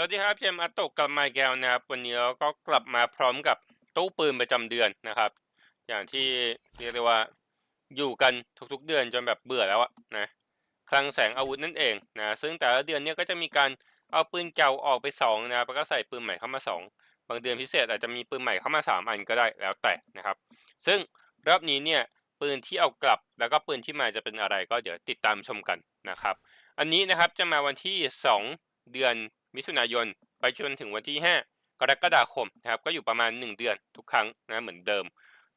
สวัสดีครับเจมส์อัตโตกกับมค์แกวนะครับ วันนี้เราก็กลับมาพร้อมกับตู้ปืนประจำเดือนนะครับ อย่างที่เรียกได้ว่าอยู่กันทุกๆเดือนจนแบบเบื่อแล้วอะนะคลังแสงอาวุธนั่นเองนะซึ่งแต่ละเดือนเนี่ยก็จะมีการเอาปืนเก่าออกไปสองนะแล้วก็ใส่ปืนใหม่เข้ามาสองบางเดือนพิเศษอาจจะมีปืนใหม่เข้ามาสามอันก็ได้แล้วแต่นะครับ ซึ่งรอบนี้เนี่ยปืนที่เอากลับแล้วก็ปืนที่มาจะเป็นอะไรก็เดี๋ยวติดตามชมกันนะครับ อันนี้นะครับจะมาวันที่ 2 เดือน มิถุนายน ไปจนถึงวันที่ 5 กรกฎาคมนะครับก็อยู่ประมาณ 1 เดือนทุกครั้งนะเหมือนเดิม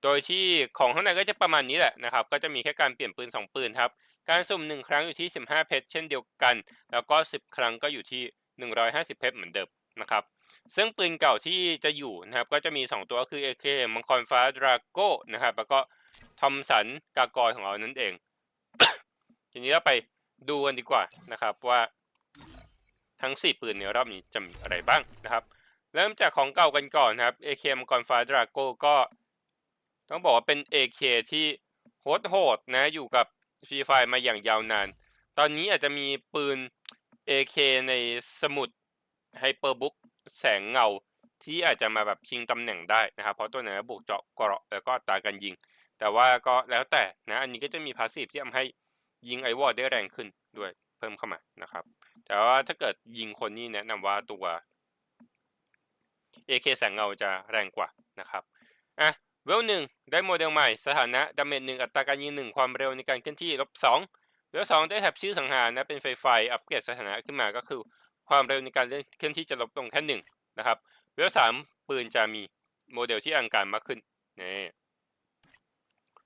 โดยที่ของข้างในก็จะประมาณนี้แหละนะครับก็จะมีแค่การเปลี่ยนปืน 2 ปืนครับการสุ่ม 1 ครั้งอยู่ที่ 15 เพชรเช่นเดียวกัน แล้วก็ 10 ครั้งก็อยู่ที่ 150 เพชรเหมือนเดิมนะครับซึ่งปืนเก่าที่จะอยู่นะครับก็จะมี 2 ตัวคือ AK มังกรฟ้าดราโก้นะครับแล้วก็ทอมสันกากอยของเรานั่นเอง ทีนี้เราไปดูกันดีกว่านะครับว่า ทั้ง 4 ปืนในรอบนี้จะมีอะไรบ้างนะครับ เริ่มจากของเก่ากันก่อนนะครับ AK มังกรฟ้าดราโก้ก็ ต้องบอกว่าเป็น AK ที่โหดโหดๆนะอยู่กับฟรีไฟมาอย่างยาวนาน ตอนนี้อาจจะมีปืน AK ในสมุดไฮเปอร์บุ๊กแสงเงาที่อาจจะมาแบบชิงตำแหน่งได้นะครับ เพราะตัวไหนบวกเจาะเกราะแล้วก็ตาการยิง แต่ว่าก็แล้วแต่นะ อันนี้ก็จะมีพาสซีฟที่ทำให้ยิงไอวอร์ได้แรงขึ้นด้วยเพิ่มเข้ามานะครับ แต่ว่าถ้าเกิดยิงคนนี่แนะนำว่าตัว AK แสงเงาจะแรงกว่านะครับอะเวลหนึ่งได้โมเดลใหม่ สถานะดาเมจหนึ่งอัตราการยิงหนึ่งความเร็วในการเคลื่อนที่ลบสองเวลสองได้แท็บชื่อสังหารนะเป็นไฟไฟอัปเกรดสถานะขึ้นมาก็คือความเร็วในการเคลื่อนที่จะลดลงแค่หนึ่งนะครับ เวลสามปืนจะมีโมเดลที่อังการมากขึ้นนี่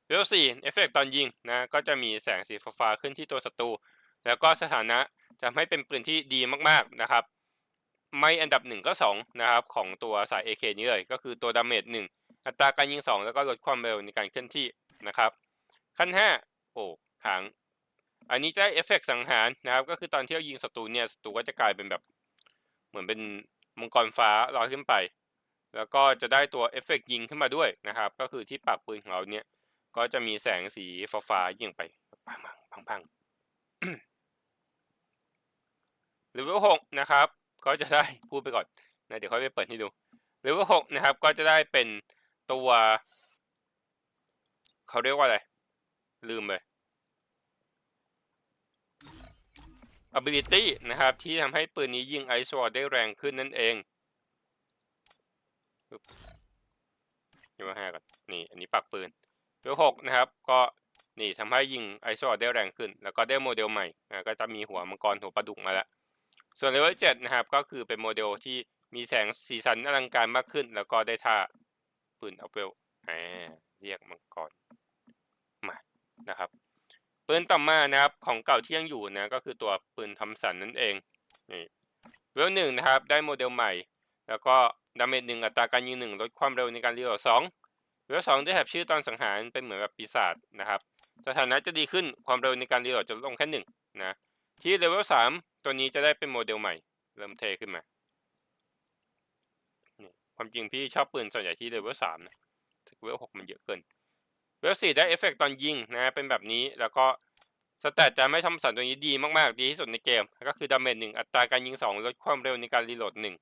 เวลสี่เอฟเฟกตอนยิงนะก็จะมีแสงสีฟ้าขึ้นที่ตัวศัตรูแล้วก็สถานะ ทำให้เป็นปืนที่ดีมากๆนะครับ ไม่อันดับหนึ่งก็สองนะครับ ของตัวสาย AK นี้เลย ก็คือตัวดาเมจหนึ่งอัตราการยิงสองแล้วก็ลดความเร็วในการเคลื่อนที่นะครับ ขั้นห้าโอ้ขาง อันนี้ได้เอฟเฟกต์สังหารนะครับ ก็คือตอนที่เรายิงศัตรูเนี่ยศัตรูก็จะกลายเป็นแบบ เหมือนเป็นมังกรฟ้าลอยขึ้นไป แล้วก็จะได้ตัวเอฟเฟกต์ยิงขึ้นมาด้วยนะครับ ก็คือที่ปากปืนของเราเนี่ย ก็จะมีแสงสีฟ้าๆยิงไปปังปังปัง เลเวลหกนะครับก็จะได้พูดไปก่อนนะเดี๋ยวค่อยไปเปิดให้ดูเลเวลหกนะครับ ก็จะได้เป็นตัวเขาเรียกว่าอะไร ลืมเลย ability นะครับ ที่ทำให้ปืนนี้ยิงไอซ์วอร์ได้แรงขึ้นนั่นเองปึ๊บเดี๋ยวมาห้ก่อนนี่ อันนี้ปักปืนเลเวลหกนะครับ ก็นี่ทำให้ยิงไอซ์วอร์ได้แรงขึ้น แล้วก็ได้โมเดลใหม่ก็จะมีหัวมังกรหัวปลาดุกมาแล้ว ส่วนเลเวลเจ็ดนะครับ ก็คือเป็นโมเดลที่มีแสงสีสันอลังการมากขึ้น แล้วก็ได้ท่าปืนอัพเวลเรียกมังกรมานะครับปืนต่อมานะครับของเก่าที่ยังอยู่นะก็คือตัวปืนทำสันนั่นเองนี่เวลหนึ่งนะครับได้โมเดลใหม่ แล้วก็ดาเมจหนึ่งอัตราการยิงหนึ่งลดความเร็วในการเรีโหลสองเวลสองได้แถบชื่อตอนสังหารเป็นเหมือนแบบปีศาจนะครับสถานะจะดีขึ้นความเร็วในการเรีโหลจะลดลงแค่หนึ่งนะที่เลเวลสาม ตัวนี้จะได้เป็นโมเดลใหม่ เริ่มเทขึ้นมา ความจริงพี่ชอบปืนส่วนใหญ่ที่เลเวลสามนะเลเวลหกมันเยอะเกินเลเวลสี่ได้เอฟเฟกตอนยิงนะ เป็นแบบนี้ แล้วก็สแตทจะไม่ทำสันตัวนี้ดีมากๆ ดีที่สุดในเกม ก็คือดาเมจหนึ่งอัตราการยิงสองลดความเร็วในการรีโหลดหนึ่ง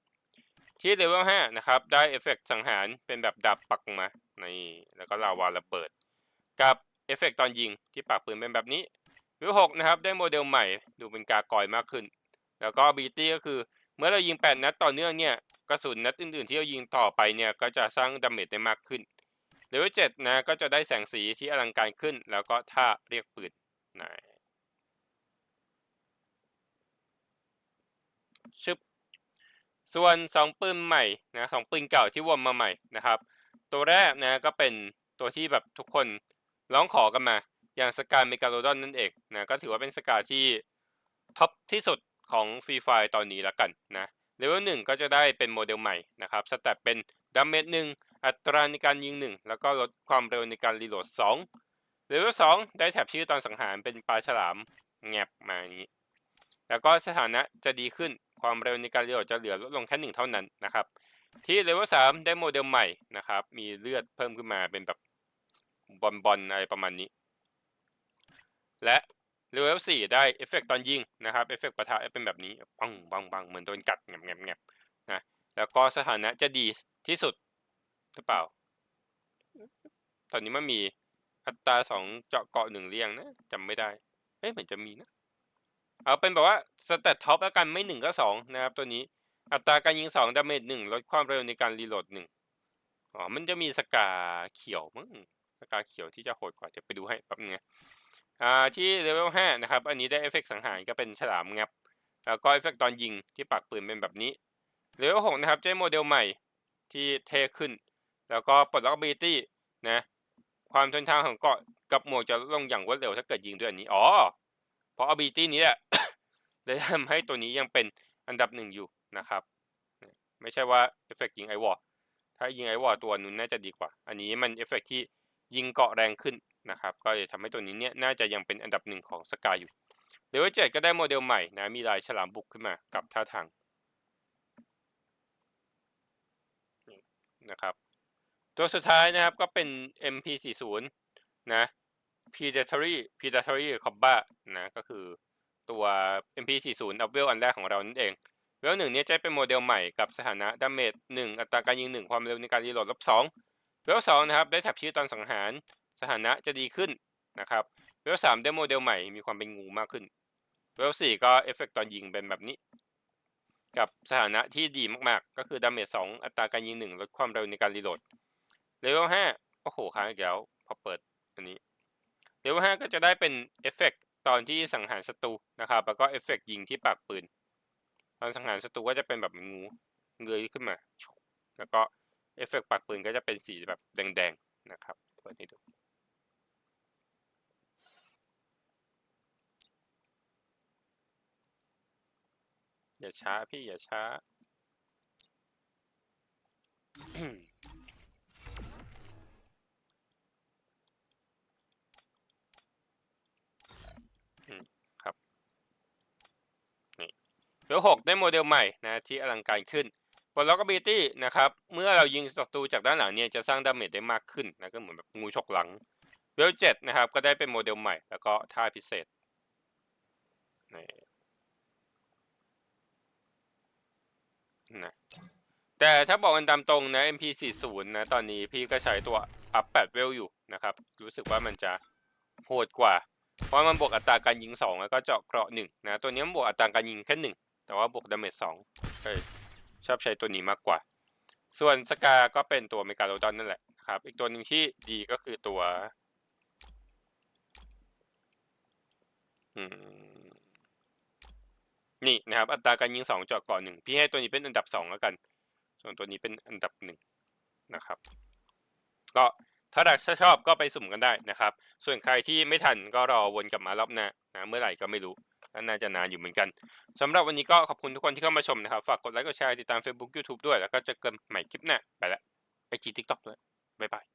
ที่เลเวลห้านะครับ ได้เอฟเฟกสังหารเป็นแบบดับปักมาในแล้วก็ลาวาระเบิด กับเอฟเฟกตอนยิงที่ปากปืนเป็นแบบนี้ เลเวหกนะครับได้โมเดลใหม่ดูเป็นกากอยมากขึ้น แล้วก็บีตี้ก็คือเมื่อเรายิงแปดนัดต่อเนื่องเนี่ยกระสุนนัดอื่นๆ ที่เรายิงต่อไปเนี่ยก็จะสร้างดาเมจได้มากขึ้นเลเวลเจ็ดนะก็จะได้แสงสีที่อลังการขึ้น แล้วก็ท่าเรียกปืนนะชึบส่วนสองปืนใหม่นะสองปืนเก่าที่วนมาใหม่นะครับ ตัวแรกนะก็เป็นตัวที่แบบทุกคนร้องขอกันมา อย่างสกาเมกาโลดอนนั่นเองนะก็ถือว่าเป็นสกาที่ท็อปที่สุดของฟรีไฟตอนนี้ละกันนะเลเวลหนึ่งก็จะได้เป็นโมเดลใหม่นะครับสแตทเป็นดาเมจหนึ่งอัตราในการยิงหนึ่งแล้วก็ลดความเร็วในการรีโหลดสองเลเวลสองได้แถบชื่อตอนสังหารเป็นปลาฉลามแงบมาอย่างนี้ แล้วก็สถานะจะดีขึ้นความเร็วในการรีโหลดจะเหลือลดลงแค่หนึ่งเท่านั้นนะครับ ที่เลเวลสามได้โมเดลใหม่นะครับ มีเลือดเพิ่มขึ้นมาเป็นแบบบอลบอลอะไรประมาณนี้ และเลเวลสี่ได้เอฟเฟกต์ตอนยิงนะครับเอฟเฟกต์ปะทะเป็นแบบนี้ปังปังปังเหมือนโดนกัดแงบแงบแงบนะแล้วก็สถานะจะดีที่สุดหรือเปล่า ตอนนี้มันมีอัตราสองเจาะเกาะหนึ่งเรียงนะจำไม่ได้เอ้ยเหมือนจะมีนะ เอาเป็นแบบว่าสเตตท็อปแล้วกันไม่หนึ่งก็สองนะครับ ตัวนี้อัตราการยิงสองดาเมจหนึ่งลดความเร็วในการรีโหลดหนึ่งอ๋อมันจะมีสกาเขียวมั้งสกาเขียวที่จะโหดกว่าเดี๋ยวไปดูให้แป๊บนึงนะ ที่เลเวลห้านะครับ อันนี้ได้เอฟเฟกต์สังหารก็เป็นฉลามงับ แล้วก็เอฟเฟกต์ตอนยิงที่ปากปืนเป็นแบบนี้ เลเวลหกนะครับจะโมเดลใหม่ที่เท่ขึ้น แล้วก็ปลดล็อกบิลิตี้นะ ความทนทานของเกาะกับหมวกจะลงอย่างรวดเร็วถ้าเกิดยิงด้วยอันนี้ อ๋อ เพราะ ability นี้แหละเลยทำให้ตัวนี้ยังเป็นอันดับหนึ่งอยู่นะครับ ไม่ใช่ว่าเอฟเฟกยิงไอวอร์ถ้ายิงไอวอร์ตัวนู้นน่าจะดีกว่า อันนี้มันเอฟเฟกที่ยิงเกาะแรงขึ้น นะครับ ก็เลยทำให้ตัวนี้เนี่ยน่าจะยังเป็นอันดับหนึ่งของสกายอยู่เลเวลเจ็ดก็ได้โมเดลใหม่นะ มีลายฉลามบุกขึ้นมากับท่าทางนะครับ ตัวสุดท้ายนะครับก็เป็น MP40 นะ Predatory Predatory Combat นะ ก็คือตัว MP40 อัพเวลอันแรกของเรานั่นเองเวลหนึ่งนี้จะเป็นโมเดลใหม่กับสถานะดาเมจหนึ่งอัตราการยิงหนึ่งความเร็วในการรีโหลดลบสองเวลสองนะครับ ได้แท็บชื่อตอนสังหาร สถานะจะดีขึ้นนะครับเวลสามได้โมเดลใหม่มีความเป็นงูมากขึ้นเวลสี่ก็เอฟเฟกตอนยิงเป็นแบบนี้ กับสถานะที่ดีมากๆ ก็คือดาเมจสองอัตราการยิงหนึ่งลดความเร็วในการรีโหลดเลเวลห้าโอ้โหค้างอีกแล้วพอเปิดอันนี้เลเวลห้าก็จะได้เป็นเอฟเฟกตอนที่สังหารศัตรูนะครับ แล้วก็เอฟเฟกยิงที่ปากปืน ตอนสังหารศัตรูก็จะเป็นแบบงูเงยขึ้นมา แล้วก็เอฟเฟกปากปืนก็จะเป็นสีแบบแดงๆนะครับเปิดให้ดู อย่าช้าพี่อย่าช้า ครับนี่เวลหกได้โมเดลใหม่นะที่อลังการขึ้นบนล็อกบิตี้นะครับ เมื่อเรายิงศัตรูจากด้านหลังเนี่ยจะสร้างดาเมจได้มากขึ้นนะก็เหมือนแบบงูฉกหลังเวลเจ็ดนะครับ ก็ได้เป็นโมเดลใหม่ แล้วก็ท่าพิเศษนี่ นะแต่ถ้าบอกกันตามตรงนะ MP40 นะตอนนี้พี่ก็ใช้ตัวอัพ8เวลอยู่นะครับ รู้สึกว่ามันจะโหดกว่า เพราะมันบวกอัตราการยิง 2 แล้วก็เจาะเกราะหนึ่งนะตัวนี้มันบวกอัตราการยิงแค่หนึ่งแต่ว่าบวกดาเมจสองก็เลยชอบใช้ตัวนี้มากกว่า ส่วนสกาก็เป็นตัวเมกาโลดอนนั่นแหละนะครับ อีกตัวหนึ่งที่ดีก็คือตัว อืม นี่นะครับ อัตราการยิง2เจาะกราะหนึ่งพี่ให้ตัวนี้เป็นอันดับ2แล้วกัน ส่วนตัวนี้เป็นอันดับหนึ่งนะครับ ก็ถ้าถ้าชอบก็ไปสุ่มกันได้นะครับ ส่วนใครที่ไม่ทันก็รอวนกลับมารอบหน้านะเมื่อไหร่ก็ไม่รู้น่าจะนานอยู่เหมือนกันสำหรับวันนี้ก็ขอบคุณทุกคนที่เข้ามาชมนะครับ ฝากกดไลค์กดแชร์ติดตาม Facebook YouTube ด้วย แล้วก็จะเกินใหม่คลิปหน้าไปละไอจีทิกต็อกด้วย บ๊ายบาย